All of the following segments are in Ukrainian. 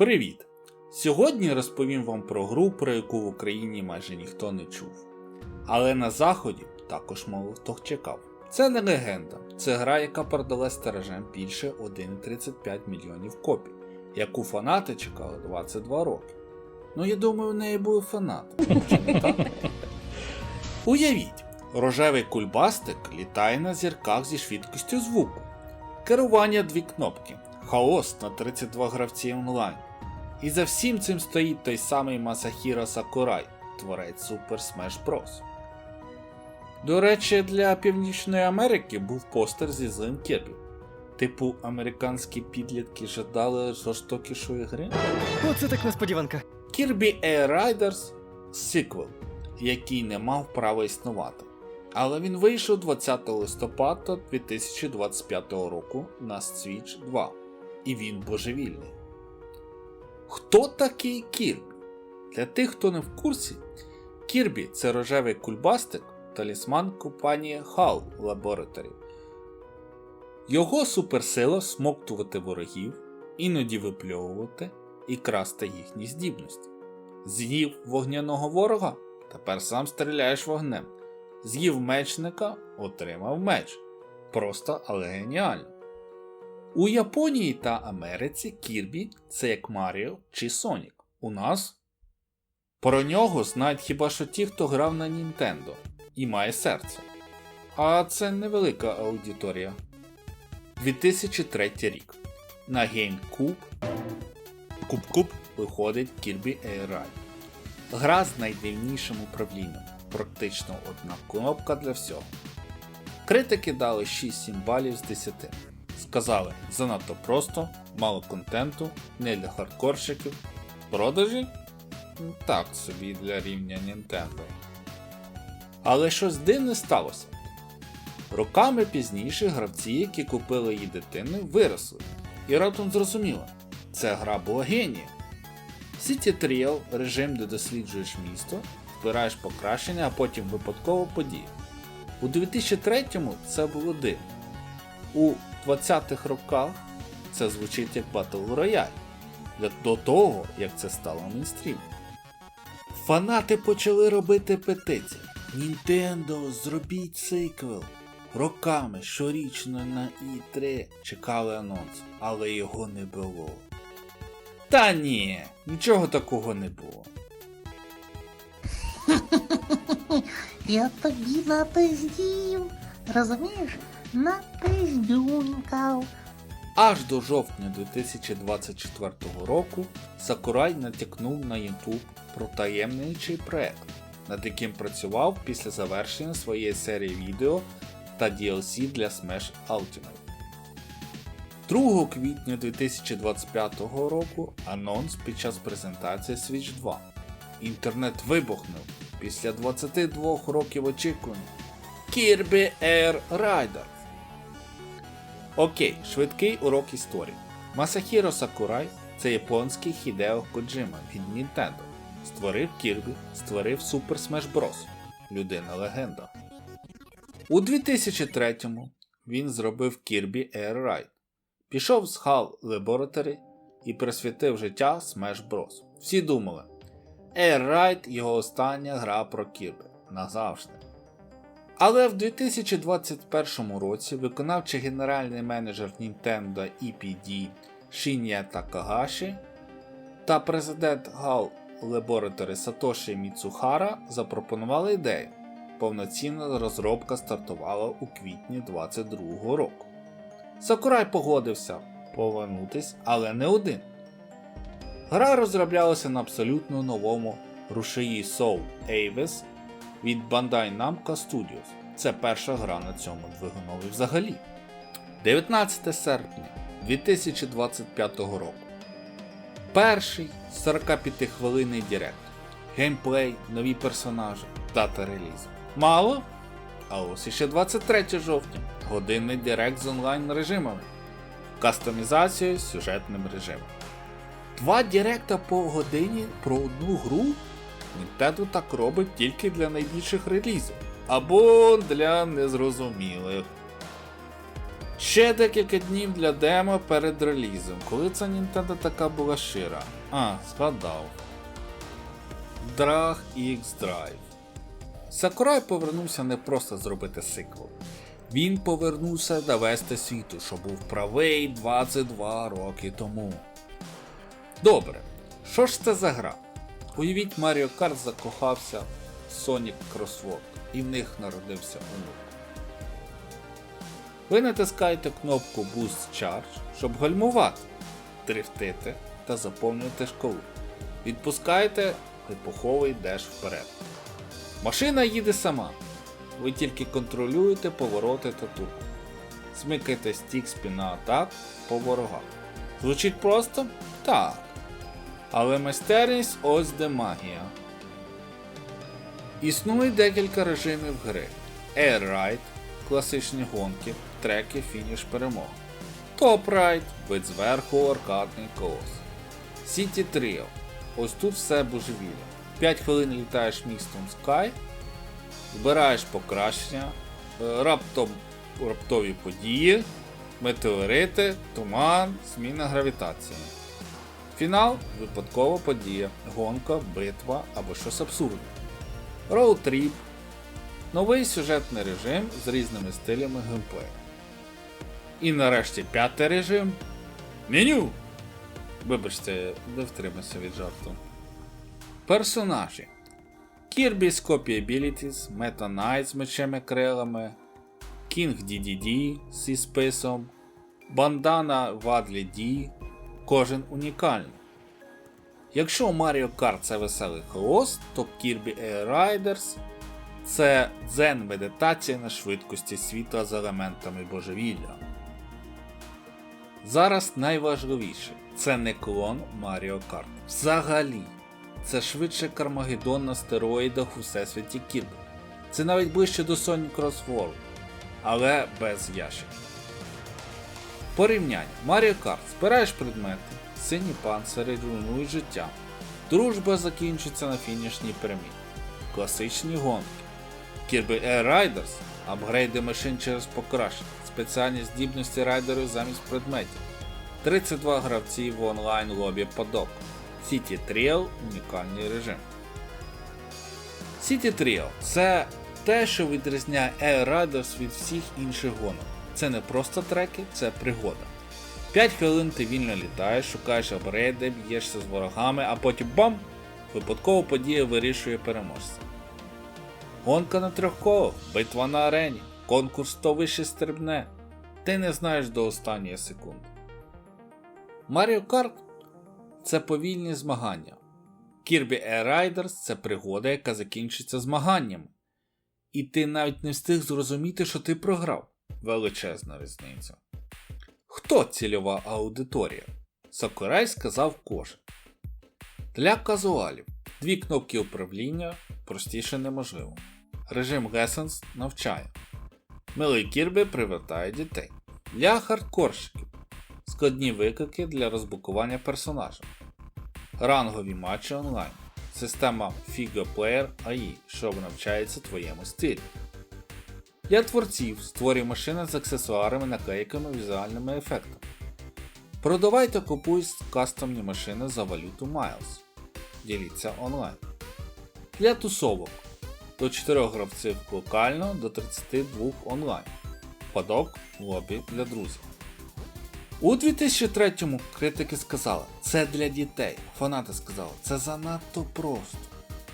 Привіт! Сьогодні розповім вам про гру, про яку в Україні майже ніхто не чув. Але на заході також мало хто чекав. Це не легенда, це гра, яка продалась тиражем більше 1,35 мільйонів копій, яку фанати чекали 22 роки. Ну я думаю, в неї були фанати. Чи не так? Уявіть, рожевий кульбастик літає на зірках зі швидкістю звуку. Керування дві кнопки, хаос на 32 гравці онлайн. І за всім цим стоїть той самий Масахіро Сакурай, творець Super Smash Bros. До речі, для Північної Америки був постер зі злим Кірбі. Типу, американські підлітки жадали жорстокішої гри. Оце так несподіванка. Kirby Air Riders сиквел, який не мав права існувати. Але він вийшов 20 листопада 2025 року на Switch 2. І він божевільний. Хто такий Кірбі? Для тих, хто не в курсі, Кірбі це рожевий кульбастик, талісман компанії HAL Laboratory. Його суперсила смоктувати ворогів, іноді випльовувати і красти їхні здібності. З'їв вогняного ворога, тепер сам стріляєш вогнем. З'їв мечника, отримав меч. Просто, але геніально. У Японії та Америці Кірбі це як Маріо чи Сонік. У нас про нього знають хіба що ті, хто грав на Нінтендо і має серце. А це невелика аудиторія. 2003 рік. На GameCube Куб-Куб виходить Kirby Air Ride. Гра з найдивнішим управлінням. Практично одна кнопка для всього. Критики дали 6-7 балів з 10. Сказали, занадто просто, мало контенту, не для хардкорщиків. Продажі? Так собі для рівня Nintendo. Але щось дивне сталося. Роками пізніше гравці, які купили її дитини, виросли. І раптом зрозуміло, це гра була генія. City Trial – режим, де досліджуєш місто, збираєш покращення, а потім випадково події. У 2003-му це було дивно. У 20-х роках це звучить як Battle Royale, до того, як це стало мейнстрімом. Фанати почали робити петиції. Нінтендо, зробіть сиквел. Роками щорічно на І3 чекали анонс, але його не було. Та ні, нічого такого не було. Я тобі напиздів, розумієш? Напиздюнькав. Аж до жовтня 2024 року Сакурай натякнув на YouTube про таємничий проект, над яким працював після завершення своєї серії відео та DLC для Smash Ultimate. 2 квітня 2025 року анонс під час презентації Switch 2. Інтернет вибухнув після 22 років очікування. Kirby Air Riders Окей, швидкий урок історії. Масахіро Сакурай це японський Хідео Коджима від Nintendo. Створив Кірбі, створив Super Smash Bros. Людина легенда. У 2003-му він зробив Kirby Air Ride. Пішов з HAL Laboratory і присвятив життя Smash Bros. Всі думали, Air Ride його остання гра про Кірбі. Назавжди. Але в 2021 році виконавчий генеральний менеджер Nintendo EPD Shinya Такагаші та президент HAL Laboratory Сатоші Міцухара запропонували ідею. Повноцінна розробка стартувала у квітні 2022 року. Сакурай погодився повернутись, але не один. Гра розроблялася на абсолютно новому рушії Soul Avis від Bandai Namco Studios. Це перша гра на цьому двигунові взагалі. 19 серпня 2025 року. Перший 45-хвилинний директ. Геймплей, нові персонажі, дата релізу. Мало? А ось іще 23 жовтня. Годинний директ з онлайн режимами. Кастомізацією сюжетним режимом. Два директа по годині про одну гру Nintendo так робить тільки для найбільших релізів. Або для незрозумілих. Ще декілька днів для демо перед релізом. Коли ця Nintendo така була шира? А, згадав. Drag X Drive. Сакурай повернувся не просто зробити сиквел. Він повернувся довести світу, що був правий 22 роки тому. Добре, що ж це за гра? Уявіть, Маріо Карт закохався в Sonic Crossword і в них народився онук. Ви натискаєте кнопку Boost Charge, щоб гальмувати, дрифтити та заповнювати шкалу. Відпускаєте епоховий деш вперед. Машина їде сама. Ви тільки контролюєте повороти та турбо. Смикайте стік спіна атак по ворогах. Звучить просто? Так. Але майстерність ось де магія. Існує декілька режимів гри: Air Ride, класичні гонки, треки, фініш перемог. Top Ride, вид зверху, аркадний колос. City Trio. Ось тут все божевілля. 5 хвилин літаєш містом Sky, збираєш покращення, е, раптом раптові події, метеорити, туман, зміна гравітації. Фінал випадкова подія, гонка, битва або щось абсурдне. Trip новий сюжетний режим з різними стилями геймплею. І нарешті п'ятий режим меню. Вибачте, не втримався від жарту. Персонажі. Kirby's Copy Abilities, Meta Knight з мечем і крилами, King DDD зі списом, Бандана Вадлі D, кожен унікальний. Якщо Mario Kart це веселий хаос, то Kirby Air Riders це дзен медитація на швидкості світла з елементами божевілля. Зараз найважливіше це не клон Mario Kart. Взагалі, це швидше Кармагеддон на стероїдах у всесвіті Кірбі. Це навіть ближче до Sonic Cross World, але без ящиків. Порівняння. Mario Kart. Збираєш предмети, сині панцири руйнують життя. Дружба закінчиться на фінішній прямій. Класичні гонки. Kirby Air Riders апгрейди машин через покращення, спеціальні здібності райдерів замість предметів. 32 гравці в онлайн лобі подок. City Trail унікальний режим. City Trail це те, що відрізняє Air Riders від всіх інших гонок. Це не просто треки, це пригода. 5 хвилин ти вільно літаєш, шукаєш апгрейди, б'єшся з ворогами, а потім бам! Випадкова подія вирішує переможця. Гонка на трьохковах, битва на арені, конкурс хто вище стрибне. Ти не знаєш до останньої секунди. Mario Kart це повільні змагання. Kirby Air Riders це пригода, яка закінчиться змаганням. І ти навіть не встиг зрозуміти, що ти програв. Величезна різниця. Хто цільова аудиторія? Сакурай сказав кожен. Для казуалів дві кнопки управління простіше неможливо. Режим Lessons навчає. Милий Кірбі привертає дітей. Для хардкорщиків складні виклики для розблокування персонажа. Рангові матчі онлайн. Система Figo Player AI, що навчається твоєму стилі. Для творців створюй машини з аксесуарами, наклейками, візуальними ефектами. Продавай та купуй кастомні машини за валюту Miles. Діліться онлайн. Для тусовок до 4 гравців локально до 32 онлайн. Падок лобі для друзів. У 2003-му критики сказали, це для дітей. Фанати сказали, це занадто просто.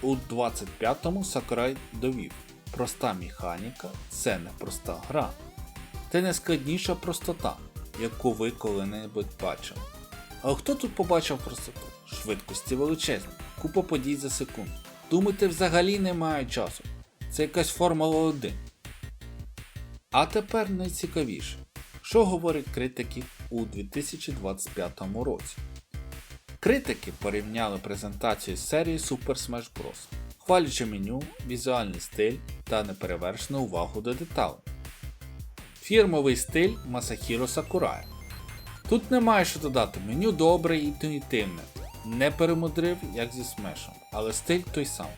У 25-му Сакурай довів, проста механіка це не проста гра. Це найскладніша простота, яку ви коли-небудь бачили. Але хто тут побачив простоту? Швидкості величезні, купа подій за секунду. Думати взагалі немає часу. Це якась Формула 1. А тепер найцікавіше. Що говорять критики у 2025 році? Критики порівняли презентацію серії Super Smash Bros. Хвалячи меню, візуальний стиль та неперевершену увагу до деталей. Фірмовий стиль Масахіро Сакурая. Тут немає що додати, меню добре і інтуїтивне, не перемудрив, як зі смешом, але стиль той самий.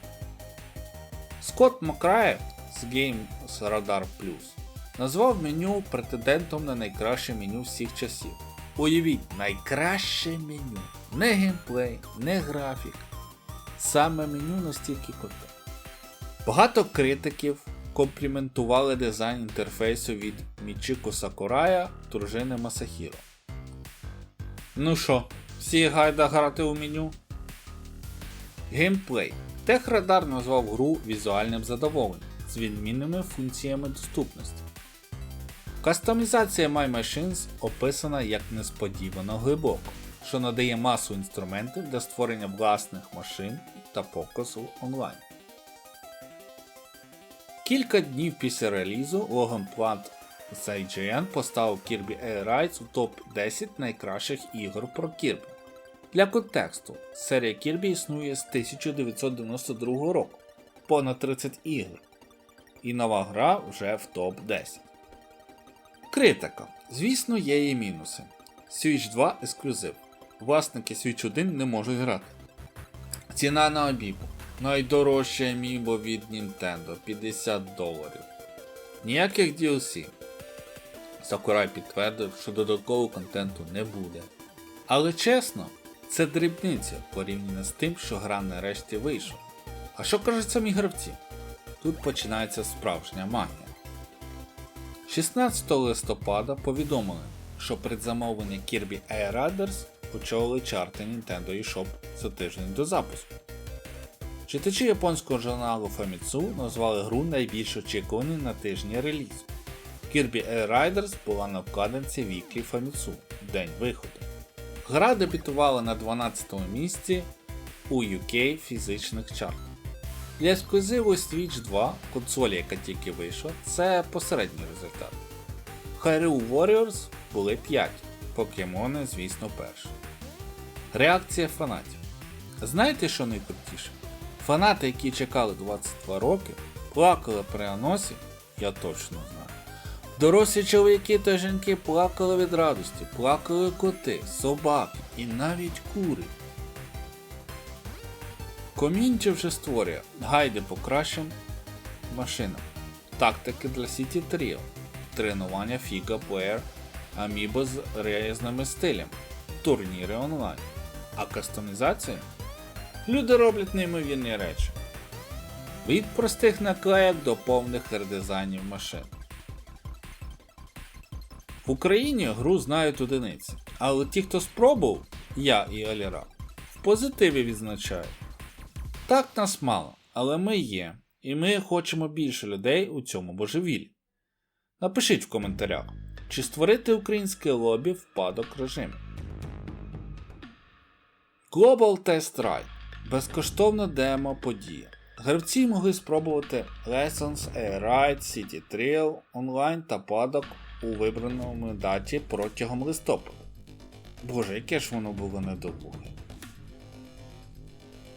Скотт Макраєв з Games Radar Plus назвав меню претендентом на найкраще меню всіх часів. Уявіть, найкраще меню. Не геймплей, не графік. Саме меню настільки круте. Багато критиків компліментували дизайн інтерфейсу від Мічіко Сакурая, дружини Масахіро. Ну що, всі гайда грати у меню? Геймплей. Техрадар назвав гру візуальним задоволенням з відмінними функціями доступності. Кастомізація My Machines описана як несподівано глибоко, що надає масу інструментів для створення власних машин та показу онлайн. Кілька днів після релізу Logan Plant з IGN поставив Kirby Air Rides у топ-10 найкращих ігор про Kirby. Для контексту, серія Kirby існує з 1992 року, понад 30 ігор, і нова гра вже в топ-10. Критика. Звісно, є і мінуси. Switch 2 ексклюзив. Власники Switch 1 не можуть грати. Ціна на Amiibo. Найдорожче Amiibo від Nintendo 50 доларів. Ніяких DLC. Sakurai підтвердив, що додаткового контенту не буде. Але чесно, це дрібниця порівняно з тим, що гра нарешті вийшла. А що кажуть самі гравці? Тут починається справжня магія. 16 листопада повідомили, що предзамовлення Kirby Air Riders очолили чарти Nintendo eShop за тиждень до запуску. Читачі японського журналу Famitsu назвали гру найбільш очікуваною на тижні релізу. Kirby Air Riders була на вкладинці Weekly Famitsu день виходу. Гра дебютувала на 12 місці у UK фізичних чартах. Для ексклюзиву Switch 2, консолі, яка тільки вийшла, це посередній результат. Hyrule Warriors були 5, покемони, звісно, перші. Реакція фанатів. Знаєте, що найкрутіше? Фанати, які чекали 22 роки, плакали при анонсі, я точно знаю. Дорослі чоловіки та жінки плакали від радості, плакали коти, собаки і навіть кури. Ком'юніті вже створює гайди по кращим машинам, тактики для City Trio, тренування Фіга Плеєр, амібо з різними стилями, турніри онлайн. А кастомізація? Люди роблять неймовірні речі. Від простих наклеїк до повних редизайнів машин. В Україні гру знають одиниці, але ті, хто спробував, я і Аліра, в позитиві відзначають. Так нас мало, але ми є, і ми хочемо більше людей у цьому божевіллі. Напишіть в коментарях, чи створити українське лобі впадок режиму. Global Test Ride безкоштовна демо подія. Гравці могли спробувати Lessons, Air Ride, City Trail, онлайн та падок у вибраному даті протягом листопада. Боже, яке ж воно було недовге.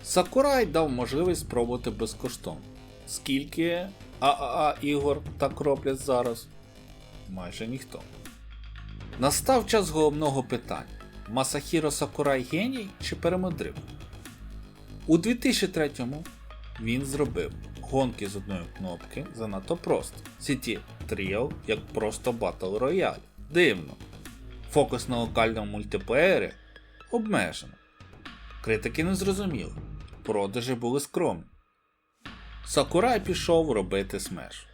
Сакурай дав можливість спробувати безкоштовно. Скільки ААА ігор так роблять зараз? Майже ніхто. Настав час головного питання: Масахіро Сакурай геній чи перемудрив? У 2003-му він зробив гонки з одної кнопки занадто просто. City Trial як просто Battle Royale. Дивно. Фокус на локальному мультиплеєрі обмежено. Критики не зрозуміли, продажі були скромні. Сакурай пішов робити смеш.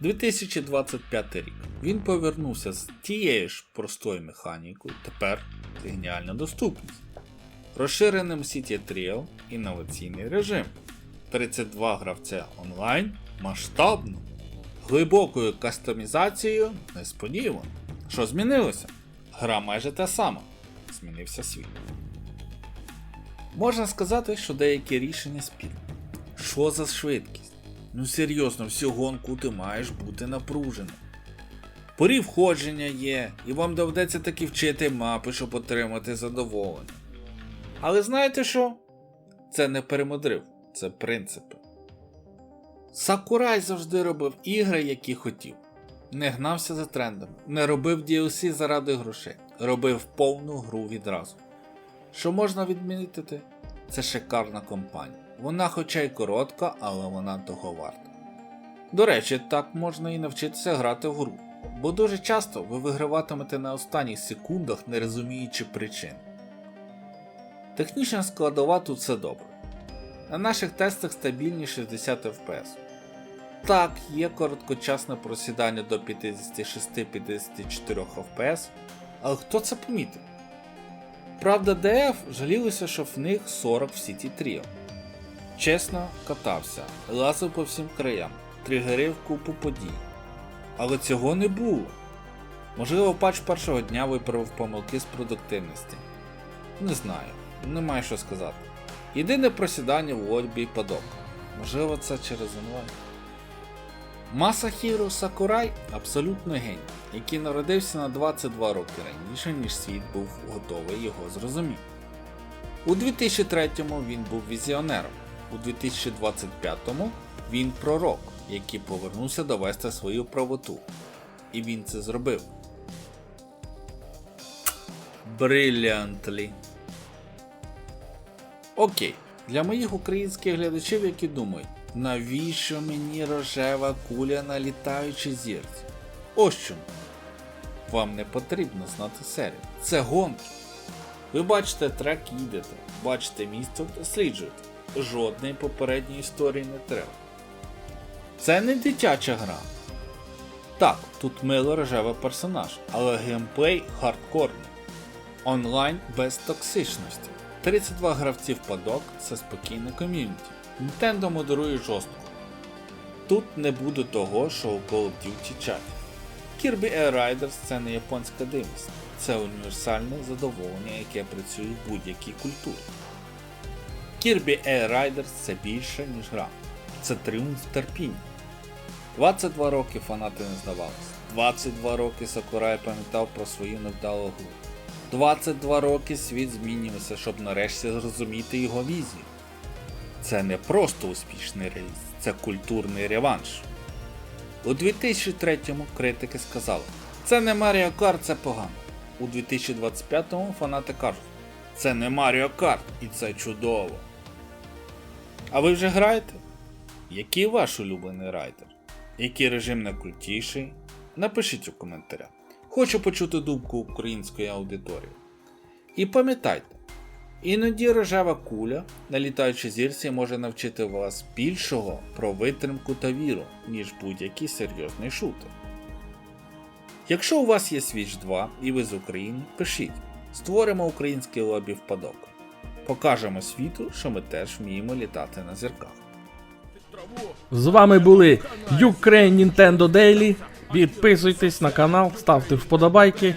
2025 рік. Він повернувся з тією ж простою механікою, тепер геніальна доступність. Розширеним City Trial інноваційний режим. 32 гравця онлайн масштабно. Глибокою кастомізацією несподівано. Що змінилося? Гра майже та сама. Змінився світ. Можна сказати, що деякі рішення спільні. Що за швидкість? Ну серйозно, всю гонку ти маєш бути напруженим. Порі входження є, і вам доведеться таки вчити мапи, щоб отримати задоволення. Але знаєте що? Це не перемудрив, це принципи. Сакурай завжди робив ігри, які хотів. Не гнався за трендами, не робив DLC заради грошей, робив повну гру відразу. Що можна відмітити? Це шикарна компанія. Вона хоча й коротка, але вона того варта. До речі, так можна і навчитися грати в гру, бо дуже часто ви виграватимете на останніх секундах, не розуміючи причин. Технічна складова тут все добре. На наших тестах стабільні 60 FPS. Так, є короткочасне просідання до 56-54 FPS, але хто це помітив? Правда, DF жалілися, що в них 40 в City Trio. Чесно, катався, лазив по всім краям, тригерив купу подій. Але цього не було. Можливо, патч першого дня виправив помилки з продуктивності. Не знаю, не маю що сказати. Єдине просідання в лобі падок. Можливо, це через онлайн. Масахіро Сакурай абсолютно геній, який народився на 22 роки раніше, ніж світ був готовий його зрозуміти. У 2003-му він був візіонером, у 2025-му він пророк, який повернувся довести свою правоту. І він це зробив. Брилянтлі. Окей, для моїх українських глядачів, які думають, навіщо мені рожева куля на літаючій зірці? Ось чому. Вам не потрібно знати серію. Це гонки. Ви бачите трек їдете, бачите місто, досліджуєте. Жодної попередньої історії не треба. Це не дитяча гра. Так, тут мило рожевий персонаж, але геймплей хардкорний. Онлайн без токсичності. 32 гравців падок це спокійне ком'юніті. Nintendo модерує жорстко. Тут не буде того, що у Call of Duty чаті. Kirby Air Riders це не японська дивність, це універсальне задоволення, яке працює в будь-якій культурі. Kirby Air Riders це більше, ніж гра. Це тріумф терпіння. 22 роки фанати не здавалися. 22 роки Сакурай пам'ятав про свою невдалу гру. 22 роки світ змінювався, щоб нарешті зрозуміти його візію. Це не просто успішний реліз, це культурний реванш. У 2003-му критики сказали, це не Mario Kart, це погано. У 2025-му фанати кажуть, це не Mario Kart і це чудово. А ви вже граєте? Який ваш улюблений райдер? Який режим найкрутіший? Напишіть у коментарях. Хочу почути думку української аудиторії. І пам'ятайте, іноді рожева куля на літаючій зірці може навчити вас більшого про витримку та віру, ніж будь-який серйозний шутер. Якщо у вас є Switch 2 і ви з України, пишіть, створимо український лобі впадок. Покажемо світу, що ми теж вміємо літати на зірках. З вами були Ukraine Nintendo Daily. Підписуйтесь на канал, ставте вподобайки.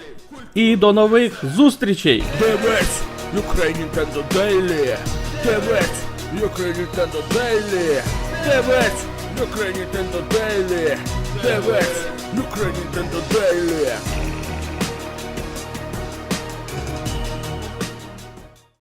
І до нових зустрічей! Дивись, Ukraine Nintendo Daily! Дивись, Ukraine Nintendo Daily! Дивись, Ukraine Nintendo Daily! Дивись, Ukraine Nintendo Daily!